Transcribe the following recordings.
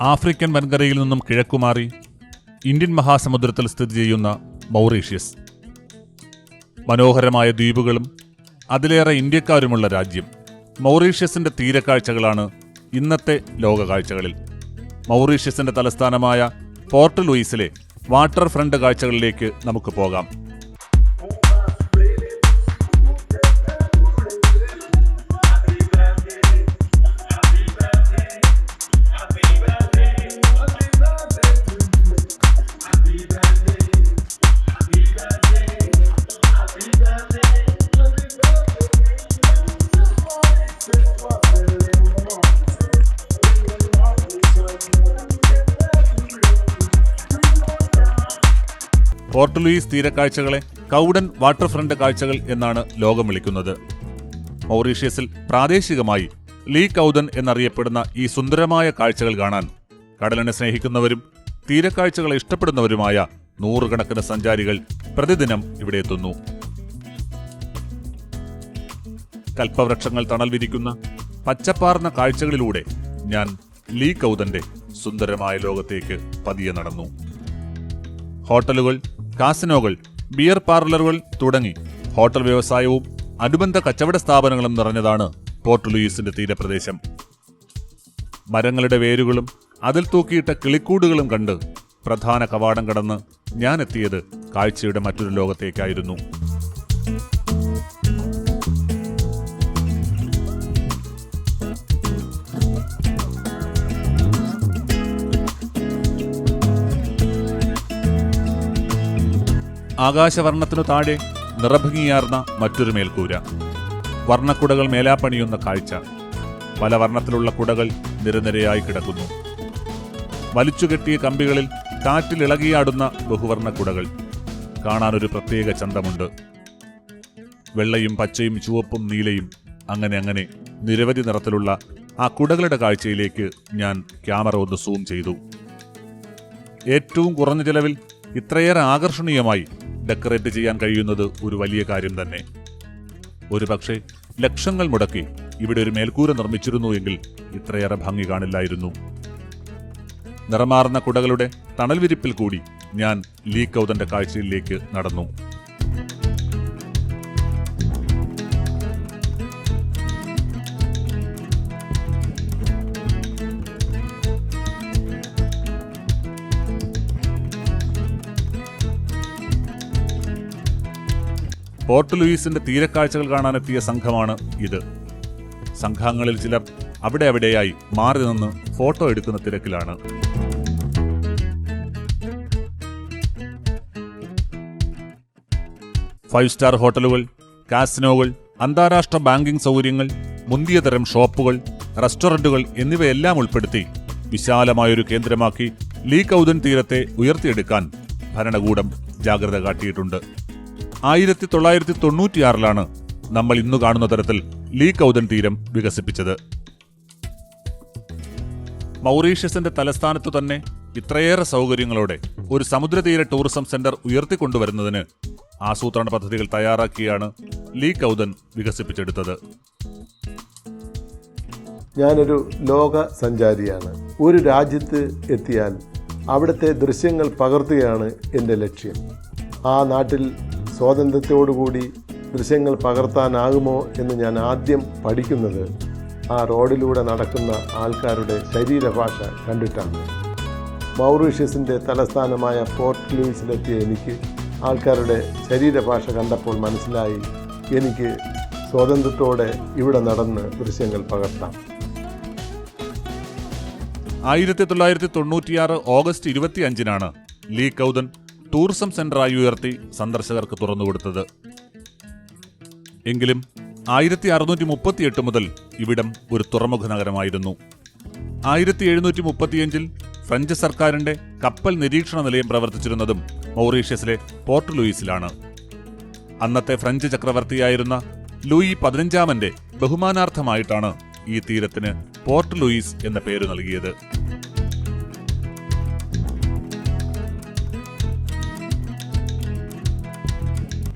African വൻകരയിൽ നിന്നും കിഴക്കുമാറി Indian മഹാസമുദ്രത്തിൽ സ്ഥിതി ചെയ്യുന്ന മൗറീഷ്യസ്. മനോഹരമായ ദ്വീപുകളും അതിലേറെ ഇന്ത്യക്കാരുമുള്ള രാജ്യം മൗറീഷ്യസിന്റെ തീരക്കാഴ്ചകളാണ് ഇന്നത്തെ ലോകകാഴ്ചകളിൽ. മൗറീഷ്യസിന്റെ തലസ്ഥാനമായ പോർട്ട് ലൂയിസിലെ വാട്ടർ ഫ്രണ്ട് കാഴ്ചകളിലേക്ക് നമുക്ക് പോകാം. പോർട്ട് ലൂയിസ് തീരക്കാഴ്ചകളെ കൗഡൻ വാട്ടർ ഫ്രണ്ട് കാഴ്ചകൾ എന്നാണ് ലോകം വിളിക്കുന്നത്. മൗറീഷ്യസിൽ പ്രാദേശികമായി ലീ കൗദൻ എന്നറിയപ്പെടുന്ന ഈ സുന്ദരമായ കാഴ്ചകൾ കാണാൻ കടലിനെ സ്നേഹിക്കുന്നവരും തീരക്കാഴ്ചകളെ ഇഷ്ടപ്പെടുന്നവരുമായ നൂറുകണക്കിന് സഞ്ചാരികൾ പ്രതിദിനം ഇവിടെ എത്തുന്നു. കൽപ്പവൃക്ഷങ്ങൾ തണൽ വിരിക്കുന്ന പച്ചപ്പാർന്ന കാഴ്ചകളിലൂടെ ഞാൻ ലീ കൗതന്റെ സുന്ദരമായ ലോകത്തേക്ക് പതിയെ നടന്നു. ഹോട്ടലുകൾ കാസിനോകൾ ബിയർ പാർലറുകൾ തുടങ്ങി. ഹോട്ടൽ വ്യവസായവും അനുബന്ധ കച്ചവട സ്ഥാപനങ്ങളും നിറഞ്ഞതാണ് പോർട്ട് ലൂയിസിന്റെ തീരപ്രദേശം. മരങ്ങളുടെ വേരുകളും അതിൽ തൂക്കിയിട്ട കിളിക്കൂടുകളും കണ്ട് പ്രധാന കവാടം കടന്ന് ഞാനെത്തിയത് കാഴ്ചയുടെ മറ്റൊരു ലോകത്തേക്കായിരുന്നു. ആകാശവർണത്തിനു താഴെ നിറഭംഗിയാർന്ന മറ്റൊരു മേൽക്കൂര. വർണക്കുടകൾ മേലാപ്പണിയുന്ന കാഴ്ച. പല വർണത്തിലുള്ള കുടകൾ നിരനിരയായി കിടക്കുന്നു. വലിച്ചുകെട്ടിയ കമ്പികളിൽ കാറ്റിലിളകിയാടുന്ന ബഹുവർണ കുടകൾ കാണാനൊരു പ്രത്യേക ചന്തമുണ്ട്. വെള്ളയും പച്ചയും ചുവപ്പും നീലയും അങ്ങനെ അങ്ങനെ നിരവധി നിറത്തിലുള്ള ആ കുടകളുടെ കാഴ്ചയിലേക്ക് ഞാൻ ക്യാമറ ഒന്ന് സൂം ചെയ്തു. ഏറ്റവും കുറഞ്ഞ ചിലവിൽ ഇത്രയേറെ ആകർഷണീയമായി ഡെക്കറേറ്റ് ചെയ്യാൻ കഴിയുന്നത് ഒരു വലിയ കാര്യം തന്നെ. ഒരു പക്ഷേ ലക്ഷങ്ങൾ മുടക്കി ഇവിടെ ഒരു മേൽക്കൂര നിർമ്മിച്ചിരുന്നു എങ്കിൽ ഇത്രയേറെ ഭംഗി കാണില്ലായിരുന്നു. നിറമാർന്ന കുടകളുടെ തണൽവിരിപ്പിൽ കൂടി ഞാൻ ലീ കൗതന്റെ കാഴ്ചയിലേക്ക് നടന്നു. പോർട്ട് ലൂയിസിന്റെ തീരക്കാഴ്ചകൾ കാണാനെത്തിയ സംഘമാണ് ഇത്. സംഘാംഗങ്ങളിൽ ചിലർ അവിടെ അവിടെയായി മാറി നിന്ന് ഫോട്ടോ എടുക്കുന്ന തിരക്കിലാണ്. ഫൈവ് സ്റ്റാർ ഹോട്ടലുകൾ കാസിനോകൾ അന്താരാഷ്ട്ര ബാങ്കിംഗ് സൗകര്യങ്ങൾ മുന്തിയ തരം ഷോപ്പുകൾ റെസ്റ്റോറന്റുകൾ എന്നിവയെല്ലാം ഉൾപ്പെടുത്തി വിശാലമായൊരു കേന്ദ്രമാക്കി ലീ കൗതൻ തീരത്തെ ഉയർത്തിയെടുക്കാൻ ഭരണകൂടം ജാഗ്രത കാട്ടിയിട്ടുണ്ട്. ആയിരത്തി തൊള്ളായിരത്തി തൊണ്ണൂറ്റിയാറിലാണ് നമ്മൾ ഇന്നു കാണുന്ന തരത്തിൽ ലീ കൗതൻ തീരം വികസിപ്പിച്ചത്. മൗറീഷ്യസിന്റെ തലസ്ഥാനത്തു തന്നെ ഇത്രയേറെ സൗകര്യങ്ങളോടെ ഒരു സമുദ്രതീര ടൂറിസം സെന്റർ ഉയർത്തിക്കൊണ്ടുവരുന്നതിന് ആസൂത്രണ പദ്ധതികൾ തയ്യാറാക്കിയാണ് ലീ കൗതൻ വികസിപ്പിച്ചെടുത്തത്. ഞാനൊരു ലോക സഞ്ചാരിയാണ് ഒരു രാജ്യത്ത് എത്തിയാൽ അവിടുത്തെ ദൃശ്യങ്ങൾ പകർത്തുകയാണ് എന്റെ ലക്ഷ്യം. ആ നാട്ടിൽ സ്വാതന്ത്ര്യത്തോടുകൂടി ദൃശ്യങ്ങൾ പകർത്താനാകുമോ എന്ന് ഞാൻ ആദ്യം പഠിക്കുന്നത് ആ റോഡിലൂടെ നടക്കുന്ന ആൾക്കാരുടെ ശരീരഭാഷ കണ്ടിട്ടാണ്. മൗറീഷ്യസിന്റെ തലസ്ഥാനമായ പോർട്ട് ലൂയിസിലെത്തിയ എനിക്ക് ആൾക്കാരുടെ ശരീരഭാഷ കണ്ടപ്പോൾ മനസ്സിലായി എനിക്ക് സ്വാതന്ത്ര്യത്തോടെ ഇവിടെ നടന്ന് ദൃശ്യങ്ങൾ പകർത്താം. ആയിരത്തി തൊള്ളായിരത്തി തൊണ്ണൂറ്റിയാറ് ഓഗസ്റ്റ് ഇരുപത്തിയഞ്ചിനാണ് ലീ കൗദൻ ടൂറിസം സെന്ററായി ഉയർത്തി സന്ദർശകർക്ക് തുറന്നുകൊടുത്തത് എങ്കിലും ആയിരത്തി അറുന്നൂറ്റി മുപ്പത്തിയെട്ട് മുതൽ ഇവിടം ഒരു തുറമുഖ നഗരമായിരുന്നു. ആയിരത്തി എഴുന്നൂറ്റി മുപ്പത്തിയഞ്ചിൽ ഫ്രഞ്ച് സർക്കാരിന്റെ കപ്പൽ നിരീക്ഷണ നിലയം പ്രവർത്തിച്ചിരുന്നതും മൗറീഷ്യസിലെ പോർട്ട് ലൂയിസിലാണ്. അന്നത്തെ ഫ്രഞ്ച് ചക്രവർത്തിയായിരുന്ന ലൂയി പതിനഞ്ചാമന്റെ ബഹുമാനാർത്ഥമായിട്ടാണ് ഈ തീരത്തിന് പോർട്ട് ലൂയിസ് എന്ന പേര് നൽകിയത്.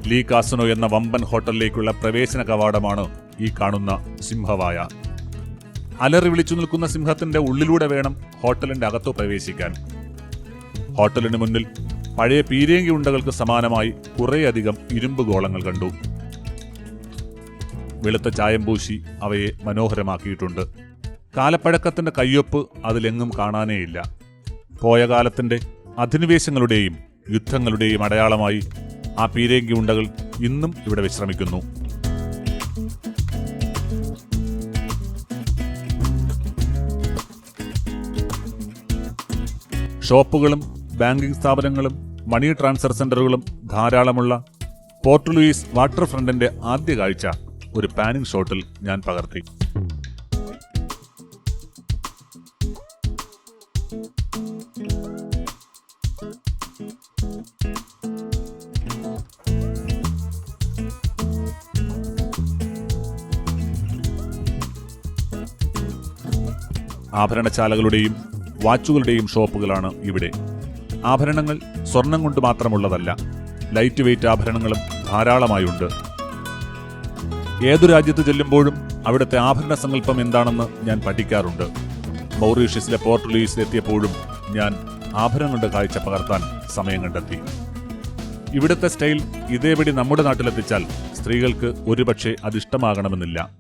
ലീ കാസനോ എന്ന വമ്പൻ ഹോട്ടലിലേക്കുള്ള പ്രവേശന കവാടമാണ് ഈ കാണുന്ന സിംഹവായ. അലറി വിളിച്ചു നിൽക്കുന്ന സിംഹത്തിന്റെ ഉള്ളിലൂടെ വേണം ഹോട്ടലിന്റെ അകത്തു പ്രവേശിക്കാൻ. ഹോട്ടലിന് മുന്നിൽ പഴയ പീരേങ്കി ഉണ്ടകൾക്ക് സമാനമായി കുറേയധികം ഇരുമ്പ് ഗോളങ്ങൾ കണ്ടു. വെളുത്ത ചായം പൂശി അവയെ മനോഹരമാക്കിയിട്ടുണ്ട്. കാലപ്പഴക്കത്തിന്റെ കയ്യൊപ്പ് അതിലെങ്ങും കാണാനേയില്ല. പോയ കാലത്തിന്റെ അധിനിവേശങ്ങളുടെയും യുദ്ധങ്ങളുടെയും അടയാളമായി ആ പീരേങ്കി ഉണ്ടകൾ ഇന്നും ഇവിടെ വിശ്രമിക്കുന്നു. ഷോപ്പുകളും ബാങ്കിംഗ് സ്ഥാപനങ്ങളും മണി ട്രാൻസ്ഫർ സെന്ററുകളും ധാരാളമുള്ള പോർട്ട് ലൂയിസ് വാട്ടർ ഫ്രണ്ടിന്റെ ആദ്യ കാഴ്ച ഒരു പാനിംഗ് ഷോട്ടിൽ ഞാൻ പകർത്തി. ആഭരണശാലകളുടെയും വാച്ചുകളുടെയും ഷോപ്പുകളാണ് ഇവിടെ. ആഭരണങ്ങൾ സ്വർണം കൊണ്ട് മാത്രമുള്ളതല്ല ലൈറ്റ് വെയിറ്റ് ആഭരണങ്ങളും ധാരാളമായുണ്ട്. ഏതു രാജ്യത്ത് ചെല്ലുമ്പോഴും അവിടുത്തെ ആഭരണ സങ്കല്പം എന്താണെന്ന് ഞാൻ പഠിക്കാറുണ്ട്. മൗറീഷ്യസിലെ പോർട്ട് ലൂയിസിലെത്തിയപ്പോഴും ഞാൻ ആഭരണങ്ങളുടെ കാഴ്ച പകർത്താൻ സമയം കണ്ടെത്തി. ഇവിടുത്തെ സ്റ്റൈൽ ഇതേപടി നമ്മുടെ നാട്ടിലെത്തിച്ചാൽ സ്ത്രീകൾക്ക് ഒരുപക്ഷെ അതിഷ്ടമാകണമെന്നില്ല.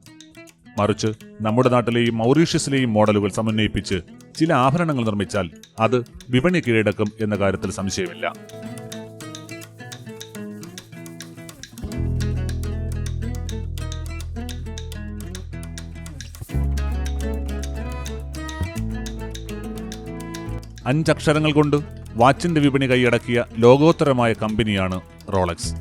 മറിച്ച് നമ്മുടെ നാട്ടിലെയും മൗറീഷ്യസിലെയും മോഡലുകൾ സമന്വയിപ്പിച്ച് ചില ആഭരണങ്ങൾ നിർമ്മിച്ചാൽ അത് വിപണി കീഴടക്കും എന്ന കാര്യത്തിൽ സംശയമില്ല. അഞ്ചക്ഷരങ്ങൾ കൊണ്ട് വാച്ചിന്റെ വിപണി കൈയടക്കിയ ലോകോത്തരമായ കമ്പനിയാണ് റോളക്സ്.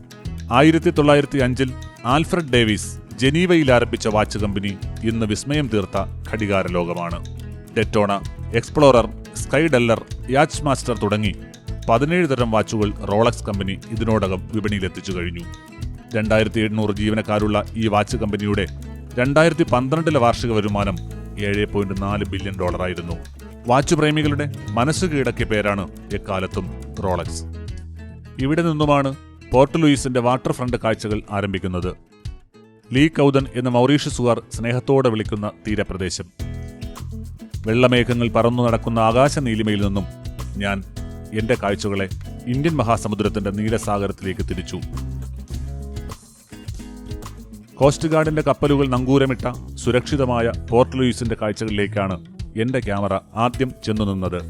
ആയിരത്തി തൊള്ളായിരത്തി അഞ്ചിൽ ആൽഫ്രഡ് ഡേവിസ് ജനീവയിൽ ആരംഭിച്ച വാച്ച് കമ്പനി ഇന്ന് വിസ്മയം തീർത്ത ഘടികാര ലോകമാണ്. Daytona Explorer Sky Dweller Yacht Master തുടങ്ങി പതിനേഴ് തരം വാച്ചുകൾ റോളക്സ് കമ്പനി ഇതിനോടകം വിപണിയിലെത്തിച്ചു കഴിഞ്ഞു. രണ്ടായിരത്തി എണ്ണൂറ് ജീവനക്കാരുള്ള ഈ വാച്ച് കമ്പനിയുടെ രണ്ടായിരത്തി പന്ത്രണ്ടിലെ വാർഷിക വരുമാനം ഏഴ് പോയിന്റ് നാല് ബില്യൺ ഡോളറായിരുന്നു. വാച്ച് പ്രേമികളുടെ മനസ്സ് കീഴടക്കിയ പേരാണ് എക്കാലത്തും റോളക്സ്. ഇവിടെ നിന്നുമാണ് പോർട്ട് ലൂയിസിന്റെ വാട്ടർ ഫ്രണ്ട് കാഴ്ചകൾ ആരംഭിക്കുന്നത്. ലീ കൗതൻ എന്ന മൗറീഷ്യസുകാർ സ്നേഹത്തോടെ വിളിക്കുന്ന തീരപ്രദേശം. വെള്ളമേഘങ്ങൾ പറന്നു നടക്കുന്ന ആകാശ നീലിമയിൽ നിന്നും ഞാൻ എന്റെ കാഴ്ചകളെ ഇന്ത്യൻ മഹാസമുദ്രത്തിന്റെ നീലസാഗരത്തിലേക്ക് തിരിച്ചു. കോസ്റ്റ് ഗാർഡിന്റെ കപ്പലുകൾ നങ്കൂരമിട്ട സുരക്ഷിതമായ പോർട്ട് ലൂയിസിന്റെ കാഴ്ചകളിലേക്കാണ് എന്റെ ക്യാമറ ആദ്യം ചെന്നു നിന്നത്.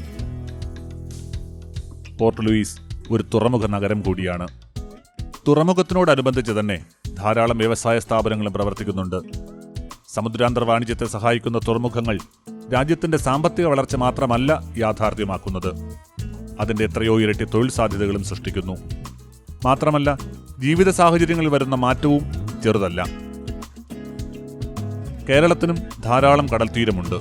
പോർട്ട് ലൂയിസ് ഒരു തുറമുഖ നഗരം കൂടിയാണ്. തുറമുഖത്തിനോടനുബന്ധിച്ച് തന്നെ ധാരാളം വ്യവസായ സ്ഥാപനങ്ങളും പ്രവർത്തിക്കുന്നുണ്ട്. സമുദ്രാന്തർ വാണിജ്യത്തെ സഹായിക്കുന്ന തുറമുഖങ്ങൾ രാജ്യത്തിന്റെ സാമ്പത്തിക വളർച്ച മാത്രമല്ല യാഥാർത്ഥ്യമാക്കുന്നത്. അതിന്റെ എത്രയോ ഇരട്ടി തൊഴിൽ സാധ്യതകളും സൃഷ്ടിക്കുന്നു. മാത്രമല്ല ജീവിത സാഹചര്യങ്ങളിൽ വരുന്ന മാറ്റവും ചെറുതല്ല. കേരളത്തിനും ധാരാളം കടൽ തീരമുണ്ട്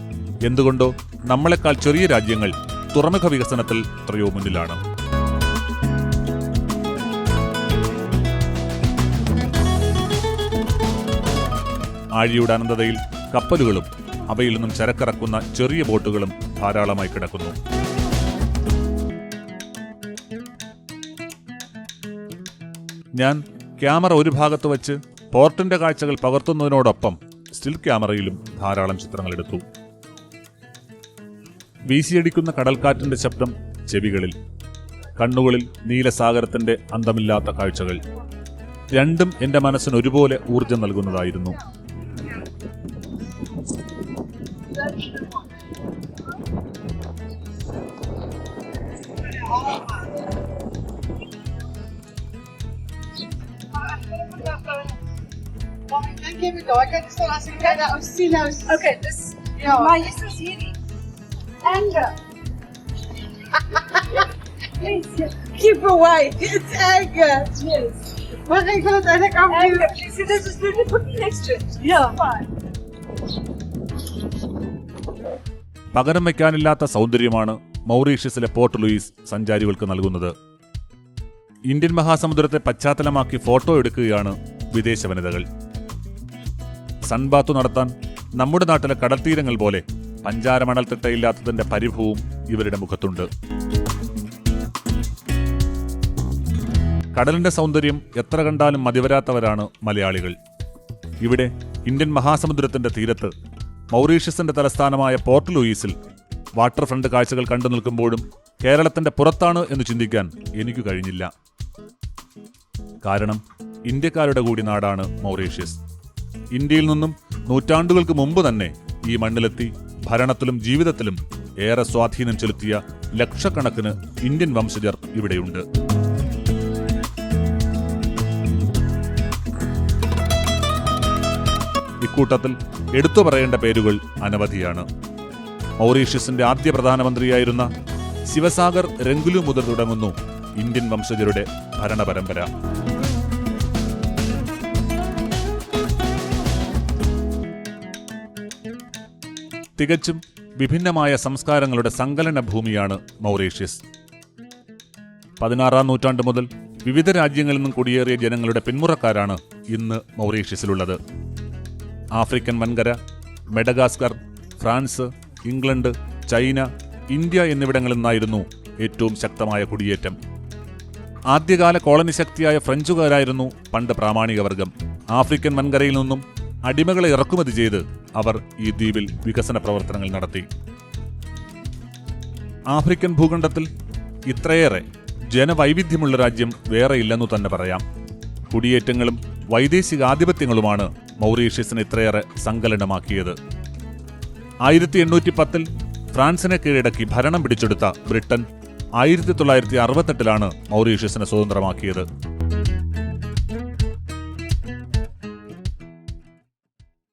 എന്തുകൊണ്ടോ നമ്മളെക്കാൾ ചെറിയ രാജ്യങ്ങൾ തുറമുഖ വികസനത്തിൽ എത്രയോ മുന്നിലാണ്. ആഴിയുടെ അനന്തതയിൽ കപ്പലുകളും അവയിൽ നിന്നും ചരക്കിറക്കുന്ന ചെറിയ ബോട്ടുകളും ധാരാളമായി കിടക്കുന്നു. ഞാൻ ക്യാമറ ഒരു ഭാഗത്ത് വച്ച് പോർട്ടിന്റെ കാഴ്ചകൾ പകർത്തുന്നതിനോടൊപ്പം സ്റ്റിൽ ക്യാമറയിലും ധാരാളം ചിത്രങ്ങൾ എടുത്തു. വീശിയടിക്കുന്ന കടൽക്കാറ്റിന്റെ ശബ്ദം ചെവികളിൽ കണ്ണുകളിൽ നീലസാഗരത്തിന്റെ അന്തമില്ലാത്ത കാഴ്ചകൾ. രണ്ടും എന്റെ മനസ്സിന് ഒരുപോലെ ഊർജം നൽകുന്നതായിരുന്നു. Okay, this yeah. my useless. Anger. Please keep away. It's anger. Yes. But I got an anger. Please, there's a student put me next to it. Yeah. Fine. പകരം വയ്ക്കാനില്ലാത്ത സൗന്ദര്യമാണ് മൗറീഷ്യസിലെ പോർട്ട് ലൂയിസ് സഞ്ചാരികൾക്ക് നൽകുന്നത്. ഇന്ത്യൻ മഹാസമുദ്രത്തെ പശ്ചാത്തലമാക്കി ഫോട്ടോ എടുക്കുകയാണ് വിദേശ വനിതകൾ. Sunbath നടത്താൻ നമ്മുടെ നാട്ടിലെ കടൽത്തീരങ്ങൾ പോലെ പഞ്ചാര മണൽത്തിട്ടയില്ലാത്തതിന്റെ പരിഭവവും ഇവരുടെ മുഖത്തുണ്ട്. കടലിന്റെ സൗന്ദര്യം എത്ര കണ്ടാലും മതിവരാത്തവരാണ് മലയാളികൾ. ഇവിടെ ഇന്ത്യൻ മഹാസമുദ്രത്തിന്റെ തീരത്ത് മൗറീഷ്യസിന്റെ തലസ്ഥാനമായ പോർട്ട് ലൂയിസിൽ വാട്ടർ ഫ്രണ്ട് കാഴ്ചകൾ കണ്ടു നിൽക്കുമ്പോഴും കേരളത്തിന്റെ പുറത്താണ് എന്ന് ചിന്തിക്കാൻ എനിക്ക് കഴിഞ്ഞില്ല. കാരണം ഇന്ത്യക്കാരുടെ കൂടി നാടാണ് മൗറീഷ്യസ്. ഇന്ത്യയിൽ നിന്നും നൂറ്റാണ്ടുകൾക്ക് മുമ്പ് തന്നെ ഈ മണ്ണിലെത്തി ഭരണത്തിലും ജീവിതത്തിലും ഏറെ സ്വാധീനം ചെലുത്തിയ ലക്ഷക്കണക്കിന് ഇന്ത്യൻ വംശജർ ഇവിടെയുണ്ട്. ഇക്കൂട്ടത്തിൽ എടുത്തു പറയേണ്ട പേരുകൾ അനവധിയാണ്. മൗറീഷ്യസിന്റെ ആദ്യ പ്രധാനമന്ത്രിയായിരുന്ന ശിവസാഗർ രംഗുലു മുതൽ തുടങ്ങുന്നു ഇന്ത്യൻ വംശജരുടെ ഭരണപരമ്പര. തികച്ചും വിഭിന്നമായ സംസ്കാരങ്ങളുടെ സങ്കലന ഭൂമിയാണ് മൗറീഷ്യസ്. പതിനാറാം നൂറ്റാണ്ട് മുതൽ വിവിധ രാജ്യങ്ങളിൽ നിന്നും കുടിയേറിയ ജനങ്ങളുടെ പിന്മുറക്കാരാണ് ഇന്ന് മൗറീഷ്യസിലുള്ളത്. African വൻകര Madagascar France England China India എന്നിവിടങ്ങളിൽ നിന്നായിരുന്നു ഏറ്റവും ശക്തമായ കുടിയേറ്റം. ആദ്യകാല കോളനി ശക്തിയായ ഫ്രഞ്ചുകാരായിരുന്നു പണ്ട് പ്രാമാണികവർഗം. ആഫ്രിക്കൻ വൻകരയിൽ നിന്നും അടിമകളെ ഇറക്കുമതി ചെയ്ത് അവർ ഈ ദ്വീപിൽ വികസന പ്രവർത്തനങ്ങൾ നടത്തി. ആഫ്രിക്കൻ ഭൂഖണ്ഡത്തിൽ ഇത്രയേറെ ജനവൈവിധ്യമുള്ള രാജ്യം വേറെയില്ലെന്നു തന്നെ പറയാം. കുടിയേറ്റങ്ങളും വൈദേശിക ആധിപത്യങ്ങളുമാണ് മൗറീഷ്യസിനെ ഇത്രയേറെ സങ്കലനമാക്കിയത്. ആയിരത്തി എണ്ണൂറ്റി പത്തിൽ ഫ്രാൻസിനെ കീഴടക്കി ഭരണം പിടിച്ചെടുത്ത ബ്രിട്ടൻ ആയിരത്തി തൊള്ളായിരത്തി അറുപത്തെട്ടിലാണ് മൗറീഷ്യസിനെ സ്വതന്ത്രമാക്കിയത്.